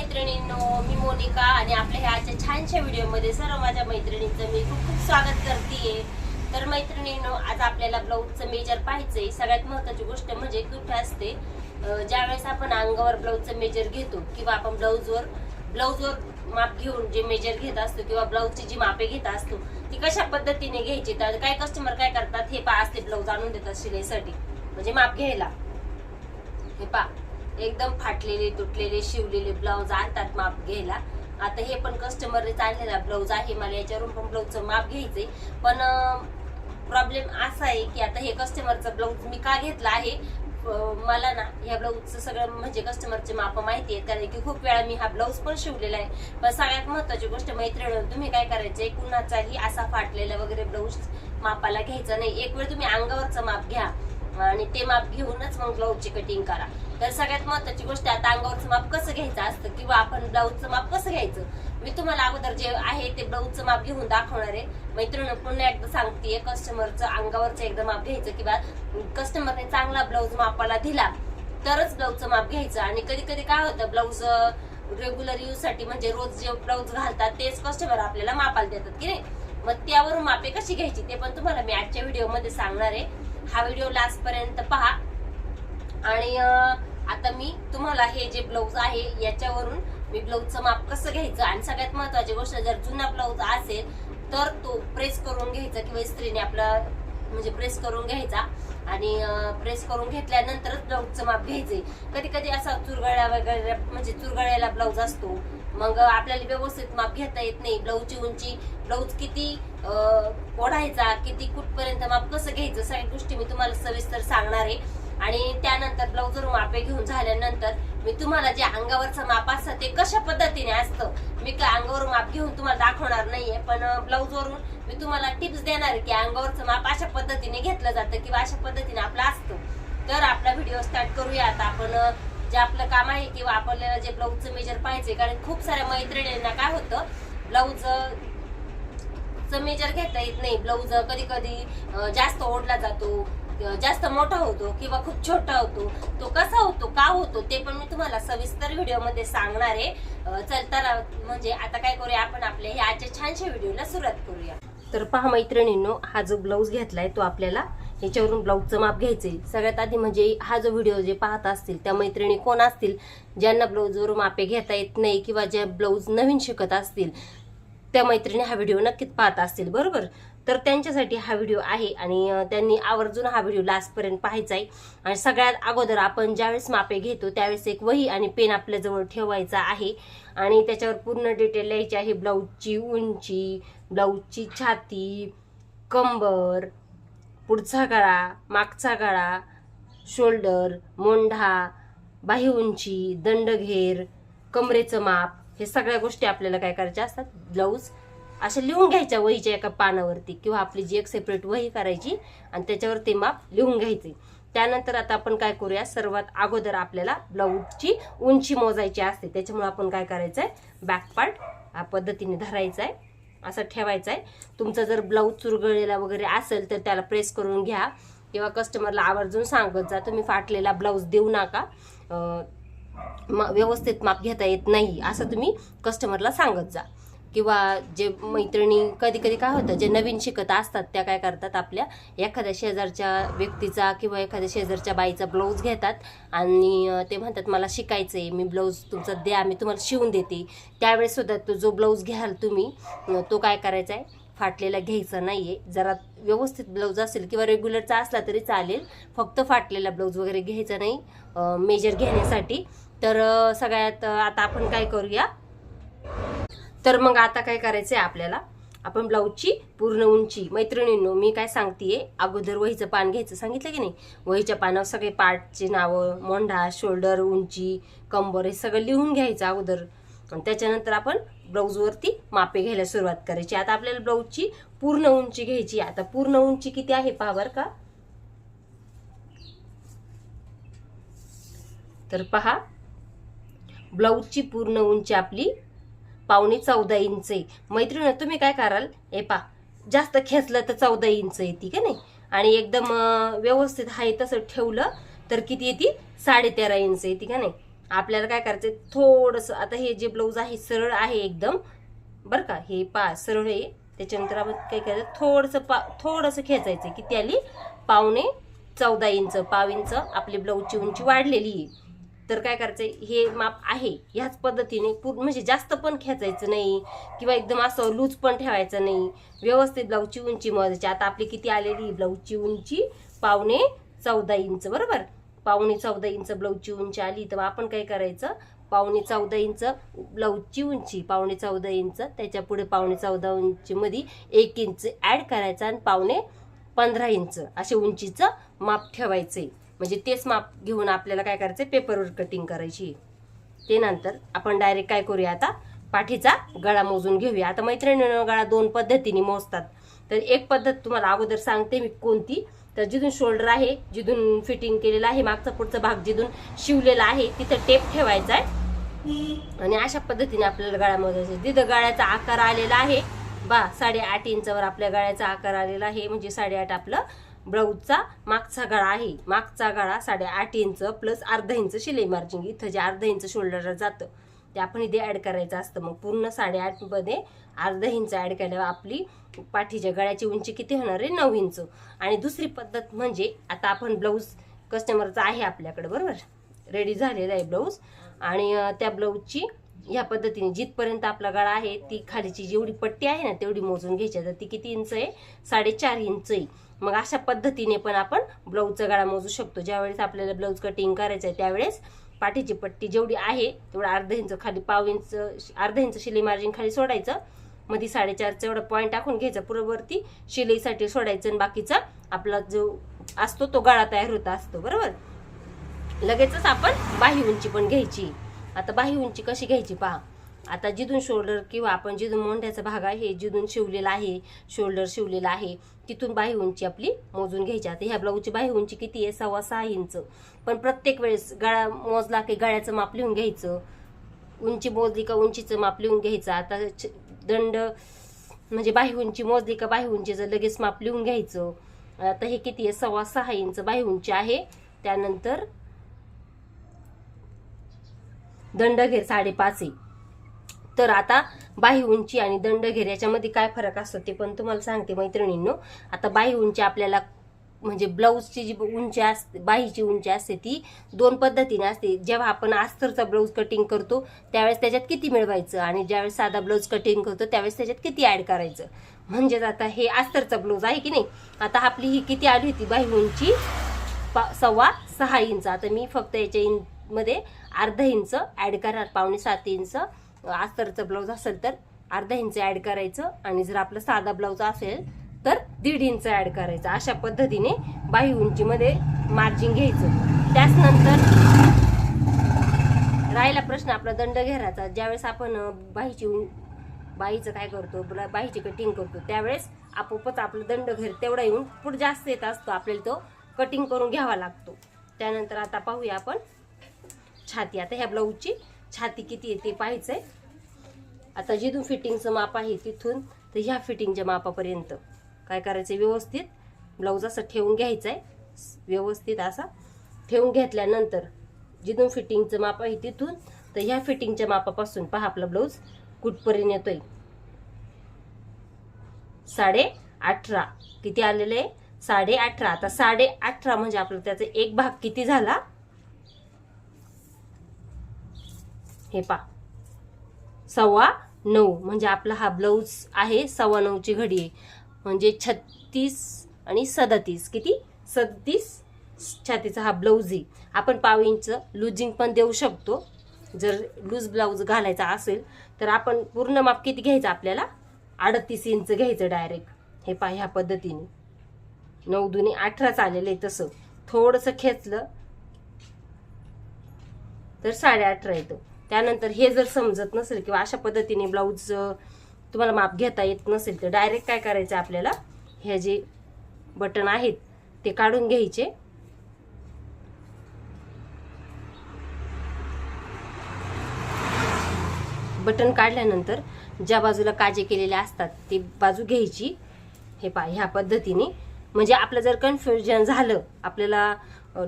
मैत्रिणींनो मी मोनिका आणि आपल्या ह्या आजच्या छानशा व्हिडिओमध्ये सर्व माझ्या मैत्रिणींचं मी खूप खूप स्वागत करते तर मैत्रिणींनो आज आपल्याला ब्लाऊजचं मेजर पाहायचंय. सगळ्यात महत्वाची गोष्ट म्हणजे कुठे असते? ज्यावेळेस आपण अंगावर ब्लाऊजचं मेजर घेतो किंवा आपण ब्लाऊजवर ब्लाऊजवर माप घेऊन जे मेजर घेत असतो किंवा ब्लाऊजची जी मापे घेत असतो ती कशा पद्धतीने घ्यायची? तर काय कस्टमर काय करतात? हे पा असते ब्लाऊज आणून देतात शिलाईसाठी. म्हणजे माप घ्यायला. हे पा एकदम फाटलेले तुटलेले शिवलेले ब्लाऊज आणतात माप घ्यायला. आता हे पण कस्टमरने आणलेला ब्लाऊज आहे. मला याच्यावरून पण ब्लाऊजचं माप घ्यायचंय. पण प्रॉब्लेम असा आहे की आता हे कस्टमरचं ब्लाऊज मी का घेतला आहे? मला ना ह्या ब्लाऊजचं सगळं म्हणजे कस्टमरचे माप माहिती आहे. कारण की खूप वेळा मी हा ब्लाऊज पण शिवलेला आहे. पण सगळ्यात महत्वाची गोष्ट मैत्रिणी तुम्ही काय करायचंय? कुणाचाही असा फाटलेला वगैरे ब्लाऊज मापाला घ्यायचा नाही. एक वेळ तुम्ही अंगावरचं माप घ्या. आणि ते माप घेऊनच मग ब्लाऊजची कटिंग करा. तर सगळ्यात महत्वाची गोष्ट आता अंगावरचं माप कसं घ्यायचं असतं किंवा आपण ब्लाऊजचं माप कसं घ्यायचं? मी तुम्हाला अगोदर जे आहे ते ब्लाऊजचं माप घेऊन दाखवणार आहे. मैत्रिणी पुन्हा एकदा सांगते कस्टमरचं अंगावरचं एकदा माप घ्यायचं किंवा कस्टमरने चांगला ब्लाऊज मापाला दिला तरच ब्लाऊजचं माप घ्यायचं. आणि कधी कधी काय होतं ब्लाऊज रेग्युलर यूजसाठी म्हणजे रोज जे ब्लाऊज घालतात तेच कस्टमर आपल्याला मापाला देतात की नाही? मग त्यावरून मापे कशी घ्यायची ते पण तुम्हाला मी आजच्या व्हिडिओमध्ये सांगणार आहे. हा व्हिडिओ लास्ट पर्यंत पहा. आणि आता मी तुम्हाला हे जे ब्लाऊज आहे याच्यावरून मी ब्लाऊजचं माप कसं घ्यायचं? आणि सगळ्यात महत्वाची गोष्ट जर जुना ब्लाऊज असेल तर तो प्रेस करून घ्यायचा किंवा स्त्रीने आपला म्हणजे प्रेस करून घ्यायचा. आणि प्रेस करून घेतल्यानंतरच ब्लाऊजचं माप घ्यायचे कधी कधी असा चुरगळ्या वगैरे म्हणजे चुरगळ्याला ब्लाऊज असतो. मग आपल्याला व्यवस्थित माप घेता येत नाही. ब्लाऊजची उंची ब्लाऊज किती ओढायचा किती कुठपर्यंत माप कसं घ्यायचं सगळ्या गोष्टी मी तुम्हाला सविस्तर सांगणार आहे. आणि त्यानंतर ब्लाऊजवर मापे घेऊन झाल्यानंतर मी तुम्हाला जे अंगावरचं माप असतं ते कशा पद्धतीने असतं मी काय अंगावर माप घेऊन तुम्हाला दाखवणार नाहीये पण ब्लाऊज वरून मी तुम्हाला टिप्स देणार आहे की अंगावरचं माप अशा पद्धतीने घेतलं जातं किंवा अशा पद्धतीने आपलं असतं. तर आपला व्हिडिओ स्टार्ट करूया आता आपण जे आपलं काम आहे किंवा आपल्याला जे ब्लाऊजचं मेजर पाहिजे कारण खूप साऱ्या मैत्रिणींना काय होतं ब्लाऊज मेजर घेता येत नाही. ब्लाऊज कधी कधी जास्त ओढला जातो जास्त मोठा होतो किंवा खूप छोटा होतो. तो कसा होतो का होतो ते पण मी तुम्हाला सविस्तर व्हिडिओमध्ये सांगणार आहे. चलता चल म्हणजे आता काय करूया आपण आपल्या ह्या आजच्या छानशा व्हिडिओला सुरुवात करूया. तर पहा मैत्रिणींनो हा जो ब्लाऊज घेतलाय तो आपल्याला ह्याच्यावरून ब्लाऊजचं माप घ्यायचंय. सगळ्यात आधी म्हणजे हा जो व्हिडिओ जे पाहत असतील त्या मैत्रिणी कोण असतील ज्यांना ब्लाऊजवरून मापे घेता येत नाही किंवा ज्या ब्लाऊज नवीन शिकत असतील त्या मैत्रिणी हा व्हिडिओ नक्कीच पाहत असतील बरोबर? तर त्यांच्यासाठी हा व्हिडिओ आहे आणि त्यांनी आवर्जून हा व्हिडिओ लास्टपर्यंत पाहायचा आहे. आणि सगळ्यात अगोदर आपण ज्यावेळेस मापे घेतो त्यावेळेस एक वही आणि पेन आपल्याजवळ ठेवायचा आहे. आणि त्याच्यावर पूर्ण डिटेल लिहायची आहे. ब्लाऊजची उंची ब्लाऊजची छाती कंबर पुढचा गळा मागचा गळा शोल्डर मोंढा बाही उंची दंडघेर कमरेचं माप हे सगळ्या गोष्टी आपल्याला काय करायच्या असतात? ब्लाऊज अशा लिहून घ्यायच्या वहीच्या एका पानावरती किंवा आपली जी एक सेपरेट वही करायची आणि त्याच्यावर ते माप लिहून घ्यायचे. त्यानंतर आता आपण काय करूया? सर्वात अगोदर आपल्याला ब्लाऊजची उंची मोजायची असते. त्याच्यामुळे आपण काय करायचंय? बॅक पार्ट या पद्धतीने धरायचा आहे असं ठेवायचं आहे तुमचा जर ब्लाऊज चुरगळलेला वगैरे असेल तर त्याला प्रेस करून घ्या. किंवा कस्टमरला आवर्जून सांगत जा. तुम्ही फाटलेला ब्लाऊज देऊ नका. म- व्यवस्थित माप घेता येत नाही असं तुम्ही कस्टमरला सांगत जा. किंवा जे मैत्रिणी कधी कधी काय होतं जे नवीन शिकत असतात त्या काय करतात आपल्या एखाद्या शेजारच्या व्यक्तीचा किंवा एखाद्या शेजारच्या बाईचा ब्लाऊज घेतात आणि ते म्हणतात मला शिकायचं आहे मी ब्लाऊज तुमचा द्या मी तुम्हाला शिवून देते. त्यावेळेससुद्धा तो जो ब्लाऊज घ्याल तुम्ही तो काय करायचा आहे? फाटलेला घ्यायचा नाही आहे जरा व्यवस्थित ब्लाऊज असेल किंवा रेग्युलरचा असला तरी चालेल. फक्त फाटलेला ब्लाऊज वगैरे घ्यायचा नाही. मेजर घेण्यासाठी. तर सगळ्यात आता आपण काय करूया? तर मग आता काय करायचंय आपल्याला? आपण ब्लाऊजची पूर्ण उंची मैत्रिणींनो मी काय सांगतेय? अगोदर वहीचं पान घ्यायचं सांगितलं की नाही? वहीच्या पानावर सगळे पार्टचे नावं मोंढा शोल्डर उंची कंबर हे सगळं लिहून घ्यायचं अगोदर. आणि त्याच्यानंतर आपण ब्लाऊजवरती मापे घ्यायला सुरुवात करायची. आता आपल्याला ब्लाऊजची पूर्ण उंची घ्यायची आता पूर्ण उंची किती आहे पहा बरं का? तर पहा ब्लाऊजची पूर्ण उंची आपली पावणे चौदा इंच आहे. मैत्रिणी तुम्ही काय कराल? हे पा जास्त खेचलं तर चौदा इंच येते का नाही? आणि एकदम व्यवस्थित आहे तसं ठेवलं तर किती येते? साडे तेरा इंच येते का नाही? आपल्याला काय करायचं थोडंसं आता हे जे ब्लाऊज आहे सरळ आहे एकदम. बरं का? हे पा सरळ आहे. त्याच्यानंतर आपण काय करायचं? थोडंसं पा थोडंसं खेचायचं किती आली? पावणे चौदा इंच पाव इंच आपली ब्लाऊजची उंची वाढलेली आहे. तर काय करायचं हे माप आहे. ह्याच पद्धतीने पूर्ण म्हणजे जास्त पण खेचायचं नाही किंवा एकदम असं लूज पण ठेवायचं नाही. व्यवस्थित ब्लाऊजची उंची मोजायची. आता आपली किती आलेली? ब्लाऊजची उंची पावणे चौदा इंच बरोबर? पावणे चौदा इंच ब्लाऊजची उंची आली तर आपण काय करायचं? पावणे चौदा इंच ब्लाऊजची उंची पावणे चौदा इंच त्याच्या पुढे पावणे चौदा उंचीमध्ये एक इंच ॲड करायचं आणि पावणे पंधरा इंच असे उंचीचं माप ठेवायचं आहे म्हणजे तेच माप घेऊन आपल्याला काय करायचं पेपरवर कटिंग करायची. ते नंतर आपण डायरेक्ट काय करूया आता? पाठीचा गळा मोजून घेऊया. आता मैत्रिणीनं गळा दोन पद्धतीने मोजतात. तर एक पद्धत तुम्हाला अगोदर सांगते मी कोणती. तर जिथून शोल्डर आहे जिथून फिटिंग केलेलं आहे मागचा पुढचा भाग जिथून शिवलेला आहे तिथं टेप ठेवायचा आहे. आणि अशा पद्धतीने आपल्याला गळा मोजायचा तिथं गळ्याचा आकार आलेला आहे बा साडेआठ इंचावर आपल्या गळ्याचा आकार आलेला आहे म्हणजे साडेआठ आपलं ब्लाऊजचा मागचा गळा आहे. मागचा गळा साडेआठ इंच प्लस अर्धा इंच शिलाई मार्जिंग इथं जे अर्धा इंच शोल्डरला जातं ते आपण इथे ॲड करायचं असतं. मग पूर्ण साडेआठमध्ये अर्धा इंच ॲड केल्यावर आपली पाठीच्या गळ्याची उंची किती होणार आहे? नऊ इंच. आणि दुसरी पद्धत म्हणजे आता आपण ब्लाऊज कस्टमरचा आहे आपल्याकडे बरोबर? रेडी झालेला आहे ब्लाऊज. आणि त्या ब्लाऊजची ह्या पद्धतीने जिथपर्यंत आपला गळा आहे ती खालीची जेवढी पट्टी आहे ना तेवढी मोजून घ्यायची. तर ती किती इंच आहे? साडेचार इंच आहे. मग अशा पद्धतीने पण आपण ब्लाऊजचा गळा मोजू शकतो. ज्यावेळेस आपल्याला ब्लाऊज कटिंग करायचं आहे त्यावेळेस पाठीची पट्टी जेवढी आहे तेवढं अर्धा इंच खाली पाव इंच अर्धा इंच शिलाई मार्जिन खाली सोडायचं. मध्ये साडेचार एवढा पॉईंट टाकून घ्यायचं पूर्ववरती शिलाईसाठी सोडायचं आणि बाकीचा आपला जो असतो तो गळा तयार होता असतो. बरोबर? लगेचच आपण बाही उंची पण घ्यायची. आता बाही उंची कशी घ्यायची पहा. आता जिथून शोल्डर किंवा आपण जिथून मोंढ्याचा भाग आहे जिथून शिवलेला आहे शोल्डर शिवलेला आहे तिथून बाही उंची आपली मोजून घ्यायची. आता ह्या ब्लाऊजची बाही उंची किती आहे? सव्वा सहा इंच. पण प्रत्येक वेळेस गळा मोजला की गळ्याचं माप लिहून घ्यायचं. उंची मोजली का उंचीचं माप लिहून घ्यायचं. आता दंड म्हणजे बाही उंची मोजली का बाही उंचीचं लगेच माप लिहून घ्यायचं. आता हे किती आहे? सव्वा सहा इंच बाही उंची आहे. त्यानंतर दंडघेर साडेपाच आहे. तर आता बाही उंची आणि दंड दंडघेर याच्यामध्ये काय फरक असतो ते पण तुम्हाला सांगते मैत्रिणींनो. आता बाही उंची आपल्याला म्हणजे ब्लाऊजची जी उंची असते बाहीची उंची असते ती दोन पद्धतीने असते. जेव्हा आपण अस्तरचा ब्लाऊज कटिंग करतो त्यावेळेस त्याच्यात किती मिळवायचं आणि ज्यावेळेस साधा ब्लाऊज कटिंग करतो त्यावेळेस त्याच्यात किती ऍड करायचं. म्हणजेच आता हे अस्तरचा ब्लाऊज आहे की नाही? आता आपली ही किती आली होती? बाही उंची पा सव्वा सहा इंच. आता मी फक्त याच्या इंचमध्ये मध्ये अर्धा इंच ऍड करणार. पावणे सात इंच अस्तरचं ब्लाऊज असेल तर अर्धा इंच ॲड करायचं आणि जर आपलं साधा ब्लाऊज असेल तर दीड इंच ॲड करायचं. अशा पद्धतीने बाही उंचीमध्ये मार्जिन घ्यायचं. त्याच नंतर राहिला प्रश्न आपला दंड घेराचा. ज्यावेळेस आपण बाईची बाहीची उं बाईचं काय करतो बाईची कटिंग करतो त्यावेळेस आपोआपच आपलं दंड घेर तेवढा येऊन पुढे जास्त येत असतो. आपल्याला तो कटिंग करून घ्यावा लागतो. त्यानंतर आता पाहूया आपण छाती. आता ह्या ब्लाऊजची छाती किती आहे ते पाहायचंय. आता जिथून फिटिंगचं माप आहे तिथून तर ह्या फिटिंगच्या मापापर्यंत काय करायचं व्यवस्थित ब्लाऊज असं ठेवून घ्यायचं आहे व्यवस्थित असा ठेवून घेतल्यानंतर जिथून फिटिंगचं माप आहे तिथून तर ह्या फिटिंगच्या मापापासून पहा आपला ब्लाऊज कुठपर्यंत येतोय. साडे अठरा. किती आलेले आहे? साडे अठरा. आता साडे अठरा म्हणजे आपला त्याचा एक भाग किती झाला? हे पा सव्वा नऊ म्हणजे आपला हा ब्लाऊज आहे सव्वा नऊची घडी आहे. म्हणजे छत्तीस आणि सदतीस. किती? सदतीस. छातीचा हा ब्लाऊज आहे. आपण पाव इंच लुजिंग पण देऊ शकतो. जर लूज ब्लाऊज घालायचा असेल तर आपण पूर्ण माप किती घ्यायचं आपल्याला? अडतीस इंच घ्यायचं डायरेक्ट हे पा ह्या पद्धतीने. नऊ दुने अठरा चालेलं आहे तसं. थोडंसं खेचलं तर साडे अठरा येतं. त्यानंतर हे जर समजत नसेल किंवा अशा पद्धतीने ब्लाऊज तुम्हाला माप घेता येत नसेल तर डायरेक्ट काय करायचं आपल्याला? हे जे बटन आहेत ते काढून घ्यायचे. बटन काढल्यानंतर ज्या बाजूला काजे केलेले असतात ती बाजू घ्यायची. हे पा ह्या पद्धतीने म्हणजे आपलं जर कन्फ्युजन झालं आपल्याला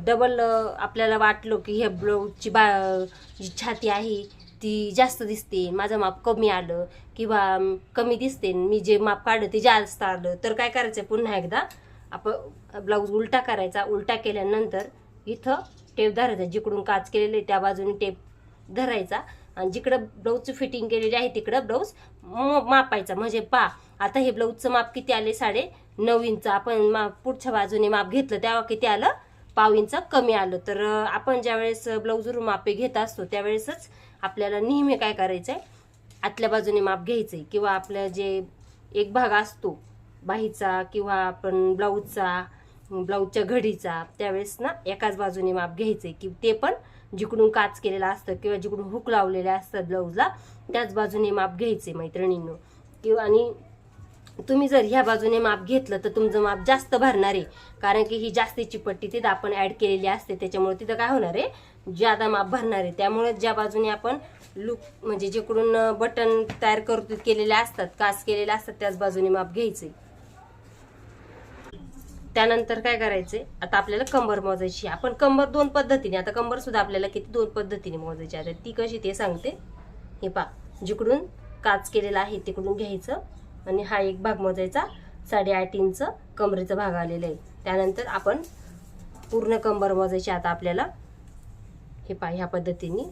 डबल आपल्याला वाटलं की हे ब्लाऊजची बा जी छाती आहे ती जास्त दिसते माझं माप कमी आलं किंवा कमी दिसते मी जे माप काढलं ते जास्त आलं तर काय करायचं पुन्हा एकदा? आपण ब्लाऊज उलटा करायचा उलटा केल्यानंतर इथं टेप धरायचा जिकडून काच केलेले त्या बाजूने टेप धरायचा आणि जिकडं ब्लाऊजचं फिटिंग केलेली आहे तिकडं ब्लाऊज म- मापायचा. म्हणजे पा आता हे ब्लाऊजचं माप किती आले? साडे नऊ इंच आपण माप पुढच्या बाजूने माप घेतलं तेव्हा किती आलं? पाव इंच कमी आलं. तर आपण ज्यावेळेस ब्लाऊजवरून मापे घेत असतो त्यावेळेसच आपल्याला नेहमी काय करायचं आहे आतल्या बाजूने माप घ्यायचं आहे किंवा आपल्या जे एक भाग असतो बाहीचा किंवा आपण ब्लाऊजचा ब्लाऊजच्या घडीचा त्यावेळेस ना एकाच बाजूने माप घ्यायचं आहे की ते पण जिकडून काच केलेलं असतं किंवा जिकडून हुक लावलेले असतात ब्लाऊजला त्याच बाजूने माप घ्यायचे मैत्रिणींनो. किंवा आणि तुम्ही जर ह्या बाजूने माप घेतलं तर तुमचं माप जास्त भरणार आहे. कारण की ही जास्तीची पट्टी तिथं आपण ऍड केलेली असते. त्याच्यामुळे तिथं काय होणार आहे? ज्यादा माप भरणार आहे. त्यामुळे ज्या बाजूने आपण लुक म्हणजे जिकडून बटन तयार करतो केलेले असतात कास केलेले असतात त्याच बाजूने माप घ्यायचे. त्यानंतर काय करायचे? आता आपल्याला कंबर मोजायची आहे. आपण कंबर दोन पद्धतीने आता कंबर सुद्धा आपल्याला किती? दोन पद्धतीने मोजायची आहे. आता ती कशी ते सांगते. हे पा जिकडून काच केलेला आहे तिकडून घ्यायचं. आणि हा एक भाग मोजायचा. साडेआठ इंच कमरेचा भाग आलेला आहे. त्यानंतर आपण पूर्ण कंबर मोजायची आता आपल्याला. हे पा ह्या पद्धतीने.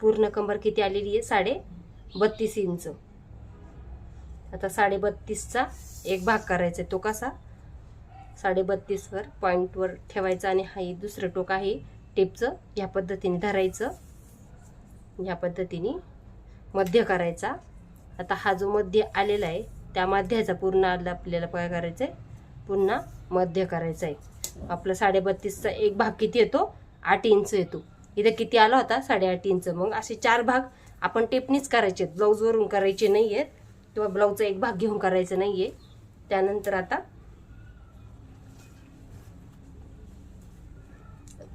पूर्ण कंबर किती आलेली आहे? साडे बत्तीस इंच. आता साडे बत्तीसचा एक भाग करायचा आहे. तो कसा? साडे बत्तीसवर पॉईंटवर ठेवायचा आणि हा दुसरं टोक आहे. टेपचं या पद्धतीने धरायचं. या पद्धतीने मध्य करायचा. आता हा जो मध्य आलेला आहे त्या मध्याचा पूर्ण आला आपल्याला काय करायचं आहे पुन्हा मध्य करायचा आहे आपला साडे बत्तीसचा एक भाग किती येतो? आठ इंच येतो. इथं किती आला होता? साडेआठ इंच. मग असे चार भाग आपण टेपनीच करायचे आहेत. ब्लाऊजवरून करायचे नाही आहेत किंवा ब्लाऊजचा एक भाग घेऊन करायचं नाही आहे त्यानंतर आता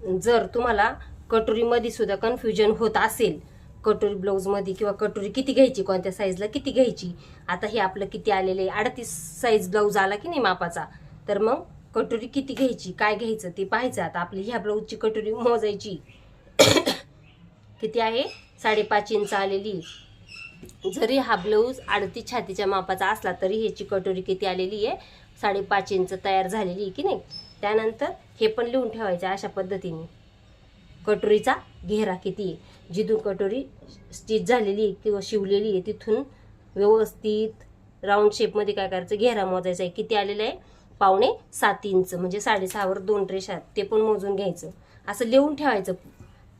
जर तुम्हाला कटोरीमध्ये सुद्धा कन्फ्युजन होत असेल कटोरी ब्लाऊजमध्ये किंवा कटोरी किती घ्यायची कोणत्या साईजला किती घ्यायची आता हे आपलं किती आलेलं आहे? अडतीस साईज ब्लाऊज आला की नाही मापाचा? तर मग कटोरी किती घ्यायची काय घ्यायचं ते पाहायचं. आता आपली ह्या ब्लाऊजची कटोरी मोजायची. किती आहे? साडेपाच इंच आलेली. जरी हा ब्लाऊज अडतीस छातीच्या मापाचा असला तरी ह्याची कटोरी किती आलेली आहे? साडेपाच इंच तयार झालेली आहे की नाही? त्यानंतर हे पण लिहून ठेवायचं अशा पद्धतीने. कटोरीचा घेरा किती आहे? जिथून कटोरी स्टिच झालेली आहे किंवा शिवलेली आहे तिथून व्यवस्थित राऊंड शेपमध्ये काय करायचं? घेरा मोजायचा आहे. किती आलेलं आहे? पावणे सात इंच म्हणजे साडेसहावर दोन रेषा ते पण मोजून घ्यायचं. असं लिहून ठेवायचं.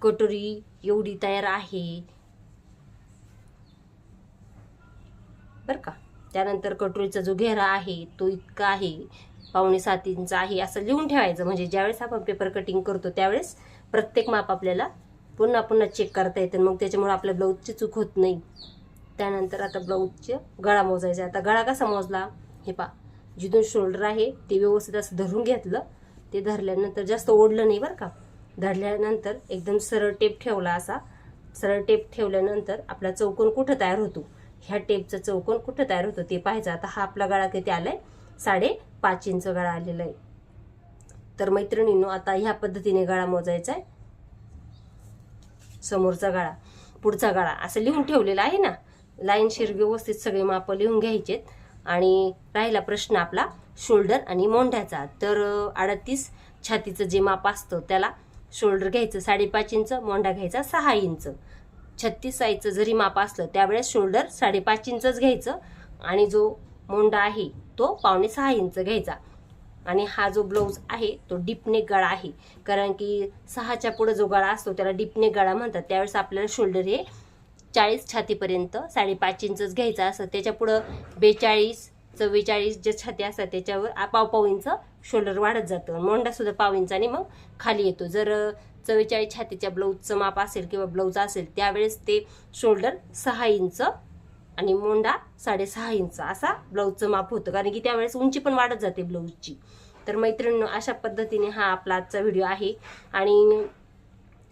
कटोरी एवढी तयार आहे. बरं का? त्यानंतर कटोरीचा जो घेरा आहे तो इतका आहे. पावणे सात इंच आहे असं लिहून ठेवायचं. म्हणजे ज्यावेळेस आपण पेपर कटिंग करतो त्यावेळेस प्रत्येक माप आपल्याला पुन्हा पुन्हा चेक करता येतं. मग त्याच्यामुळे आपल्या ब्लाऊजची चूक होत नाही. त्यानंतर आता ब्लाऊजचे गळा मोजायचा आता गळा कसा मोजला? हे पा जिथून शोल्डर आहे ते व्यवस्थित असं धरून घेतलं. ते धरल्यानंतर जास्त ओढलं नाही बरं का. धरल्यानंतर एकदम सरळ टेप ठेवला असा. सरळ टेप ठेवल्यानंतर आपला चौकोन कुठं तयार होतो? ह्या टेपचा चौकोन कुठं तयार होतो ते पाहायचं. आता हा आपला गळा किती आलाय? साडे पाच इंच गळा आलेला आहे. तर मैत्रिणींनो आता ह्या पद्धतीने गळा मोजायचा आहे. समोरचा गळा पुढचा गळा असं लिहून ठेवलेला आहे ना? लाईन शिर व्यवस्थित सगळे माप लिहून घ्यायचेत. आणि राहिला प्रश्न आपला शोल्डर आणि मोंढ्याचा. तर अडतीस छातीचं जे माप असतं त्याला शोल्डर घ्यायचं साडेपाच इंच मोंढा घ्यायचा सहा इंच. छत्तीस साईजचं जरी माप असलं त्यावेळेस शोल्डर साडेपाच इंचच घ्यायचं. आणि जो मोंडा आहे तो पावणे सहा इंच घ्यायचा. आणि हा जो ब्लाऊज आहे तो डिपने गळा आहे. कारण की सहाच्या पुढे जो गळा असतो त्याला डिपने गळा म्हणतात. त्यावेळेस आपल्याला शोल्डर हे चाळीस छातीपर्यंत साडेपाच इंचच घ्यायचा असं त्याच्या पुढं बेचाळीस चव्वेचाळीस जे छाती असतात त्याच्यावर पाव पाव इंच शोल्डर वाढत जातं. मोंडासुद्धा पाव इंचाने मग खाली येतो. जर चव्वेचाळीस छातीच्या ब्लाऊजचं माप असेल किंवा ब्लाऊज असेल त्यावेळेस ते शोल्डर सहा इंच आणि मोंडा साडेसहा इंच असा ब्लाऊजचं माप होतं. कारण की त्यावेळेस उंची पण वाढत जाते ब्लाऊजची तर मैत्रिणींनो अशा पद्धतीने हा आपला आजचा व्हिडिओ आहे. आणि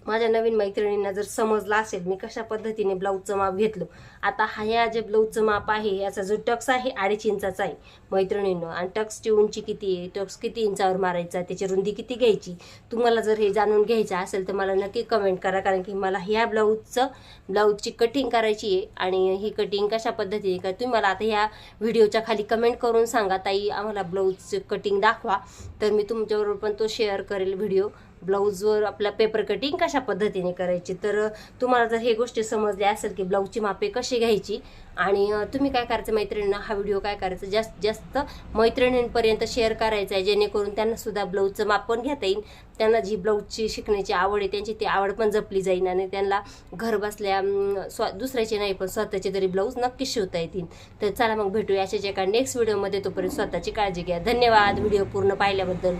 माझ्या नवीन मैत्रिणींना जर समजलं असेल मी कशा पद्धतीने ब्लाऊजचं माप घेतलं? आता हा या जे ब्लाऊजचं माप आहे याचा जो टक्स आहे अडीच इंचाचा आहे. मैत्रिणींनो आणि टक्सची उंची किती आहे? टक्स किती इंचावर मारायचा? त्याची रुंदी किती घ्यायची? तुम्हाला जर हे जाणून घ्यायचं असेल तर मला नक्की कमेंट करा कारण की मला ह्या ब्लाऊजचं ब्लाऊजची कटिंग करायची आहे. आणि ही कटिंग कशा पद्धतीने का तुम्ही मला आता ह्या व्हिडिओच्या खाली कमेंट करून सांगा. ताई आम्हाला ब्लाऊजचं कटिंग दाखवा. तर मी तुमच्याबरोबर पण तो शेअर करेल व्हिडिओ ब्लाऊजवर आपला पेपर कटिंग कशा पद्धतीने करायची? तर तुम्हाला जर हे गोष्टी समजल्या असेल की ब्लाऊजची मापे कशी घ्यायची आणि तुम्ही काय करायचं मैत्रिणींना? हा व्हिडिओ काय करायचं? जास्त जास्त मैत्रिणींपर्यंत शेअर करायचा आहे जेणेकरून त्यांनासुद्धा ब्लाऊजचं माप पण घेता येईल. त्यांना जी ब्लाऊजची शिकण्याची आवड आहे त्यांची ती आवड पण जपली जाईल आणि त्यांना घर बसल्या स्व दुसऱ्याचे नाही पण स्वतःचे तरी ब्लाऊज नक्कीच शिवता येतील. तर चला मग भेटूया अशाच एका नेक्स्ट व्हिडिओमध्ये तोपर्यंत स्वतःची काळजी घ्या. धन्यवाद. व्हिडिओ पूर्ण पाहिल्याबद्दल.